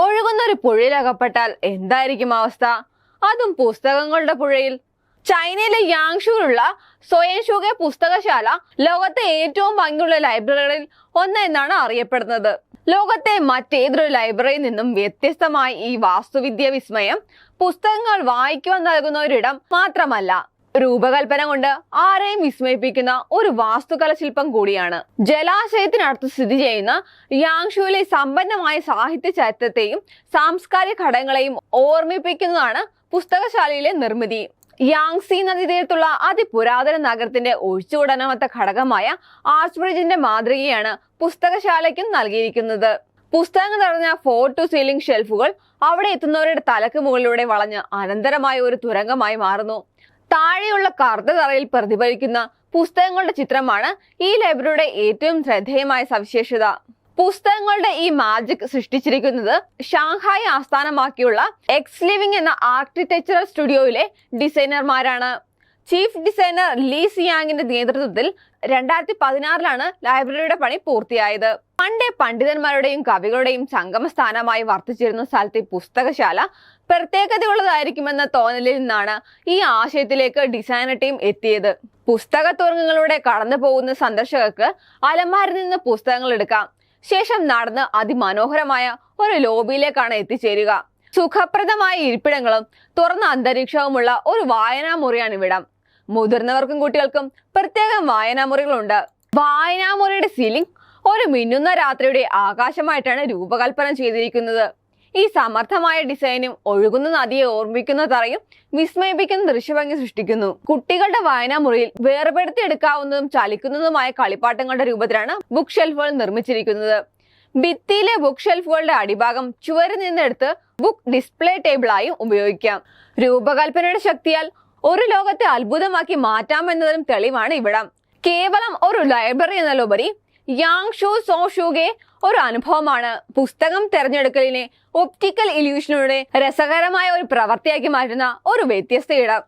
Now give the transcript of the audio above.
ഒഴുകുന്ന ഒരു പുഴയിൽ അകപ്പെട്ടാൽ എന്തായിരിക്കും അവസ്ഥ? അതും പുസ്തകങ്ങളുടെ പുഴയിൽ. ചൈനയിലെ യാങ്ഷൂരിലുള്ള സ്വയംഷുഗെ പുസ്തകശാല ലോകത്തെ ഏറ്റവും ഭംഗിയുള്ള ലൈബ്രറികളിൽ ഒന്ന് എന്നാണ് അറിയപ്പെടുന്നത്. ലോകത്തെ മറ്റേതൊരു ലൈബ്രറിയിൽ നിന്നും വ്യത്യസ്തമായി ഈ വാസ്തുവിദ്യ വിസ്മയം പുസ്തകങ്ങൾ വായിക്കുവാൻ നൽകുന്ന ഒരിടം മാത്രമല്ല രൂപകൽപ്പന കൊണ്ട് ആരെയും വിസ്മയിപ്പിക്കുന്ന ഒരു വാസ്തുകല ശില്പം കൂടിയാണ്. ജലാശയത്തിനടുത്ത് സ്ഥിതി ചെയ്യുന്ന യാങ്ഷുവിലെ സമ്പന്നമായ സാഹിത്യ ചരിത്രത്തെയും സാംസ്കാരിക ഘടകങ്ങളെയും ഓർമ്മിപ്പിക്കുന്നതാണ് പുസ്തകശാലയിലെ നിർമ്മിതി. യാങ്സി നദീതീരത്തുള്ള അതിപുരാതന നഗരത്തിന്റെ ഒഴിച്ചുകൂടാനാവാത്ത ഘടകമായ ആർച്ച് ബ്രിഡ്ജിന്റെ മാതൃകയാണ് പുസ്തകശാലയ്ക്കും നൽകിയിരിക്കുന്നത്. പുസ്തകങ്ങൾ നിറഞ്ഞ ഫോർ ടു സീലിംഗ് ഷെൽഫുകൾ അവിടെ എത്തുന്നവരുടെ തലക്ക് മുകളിലൂടെ വളഞ്ഞ് അനന്തരമായ ഒരു തുരങ്കമായി മാറുന്നു. താഴെയുള്ള കറുത്ത തറയിൽ പ്രതിഫലിക്കുന്ന പുസ്തകങ്ങളുടെ ചിത്രമാണ് ഈ ലൈബ്രറിയുടെ ഏറ്റവും ശ്രദ്ധേയമായ സവിശേഷത. പുസ്തകങ്ങളുടെ ഈ മാജിക് സൃഷ്ടിച്ചിരിക്കുന്നത് ഷാങ്ഹായ് ആസ്ഥാനമാക്കിയുള്ള എക്സ് ലിവിംഗ് എന്ന ആർക്കിടെക്ചറൽ സ്റ്റുഡിയോയിലെ ഡിസൈനർമാരാണ്. ചീഫ് ഡിസൈനർ ലീ സിയാങ്ങിന്റെ നേതൃത്വത്തിൽ രണ്ടായിരത്തി പതിനാറിലാണ് ലൈബ്രറിയുടെ പണി പൂർത്തിയായത്. പണ്ടേ പണ്ഡിതന്മാരുടെയും കവികളുടെയും സംഗമ സ്ഥാനമായി വർത്തിച്ചിരുന്ന സ്ഥലത്തെ പുസ്തകശാല പ്രത്യേകതയുള്ളതായിരിക്കുമെന്ന തോന്നലിൽ നിന്നാണ് ഈ ആശയത്തിലേക്ക് ഡിസൈനർ ടീം എത്തിയത്. പുസ്തക തുറങ്ങുകളിലൂടെ കടന്നു പോകുന്ന സന്ദർശകർക്ക് അലമാരിൽ നിന്ന് പുസ്തകങ്ങൾ എടുക്കാം. ശേഷം നടന്ന് അതിമനോഹരമായ ഒരു ലോബിയിലേക്കാണ് എത്തിച്ചേരുക. സുഖപ്രദമായ ഇരിപ്പിടങ്ങളും തുറന്ന അന്തരീക്ഷവുമുള്ള ഒരു വായനാമുറിയാണ് ഇവിടം. മുതിർന്നവർക്കും കുട്ടികൾക്കും പ്രത്യേകം വായനാമുറികളുണ്ട്. വായനാമുറിയുടെ സീലിംഗ് ഒരു മിന്നുന്ന രാത്രിയുടെ ആകാശമായിട്ടാണ് രൂപകൽപ്പന ചെയ്തിരിക്കുന്നത്. ഈ സമർത്ഥമായ ഡിസൈനും ഒഴുകുന്ന നദിയെ ഓർമ്മിക്കുന്ന തറയും വിസ്മയിപ്പിക്കുന്ന ദൃശ്യഭംഗി സൃഷ്ടിക്കുന്നു. കുട്ടികളുടെ വായനാമുറിയിൽ വേർപെടുത്തിയെടുക്കാവുന്നതും ചലിക്കുന്നതുമായ കളിപ്പാട്ടങ്ങളുടെ രൂപത്തിലാണ് ബുക്ക് ഷെൽഫുകൾ നിർമ്മിച്ചിരിക്കുന്നത്. ഭിത്തിയിലെ ബുക്ക് ഷെൽഫുകളുടെ അടിഭാഗം ചുവരിൽ നിന്നെടുത്ത് ബുക്ക് ഡിസ്പ്ലേ ടേബിളായും ഉപയോഗിക്കാം. രൂപകൽപ്പനയുടെ ശക്തിയാൽ ഒരു ലോകത്തെ അത്ഭുതമാക്കി മാറ്റാമെന്നതിനും തെളിവാണ് ഇവിടം. കേവലം ഒരു ലൈബ്രറി എന്നതിലുപരി യാങ് ഷൂ സോ ഷൂഗെ ഒരു അനുഭവമാണ്. പുസ്തകം തെരഞ്ഞെടുക്കലിനെ ഒപ്റ്റിക്കൽ ഇല്യൂഷനുടെ രസകരമായ ഒരു പ്രവൃത്തിയാക്കി മാറ്റുന്ന ഒരു വ്യത്യസ്ത ഇടം.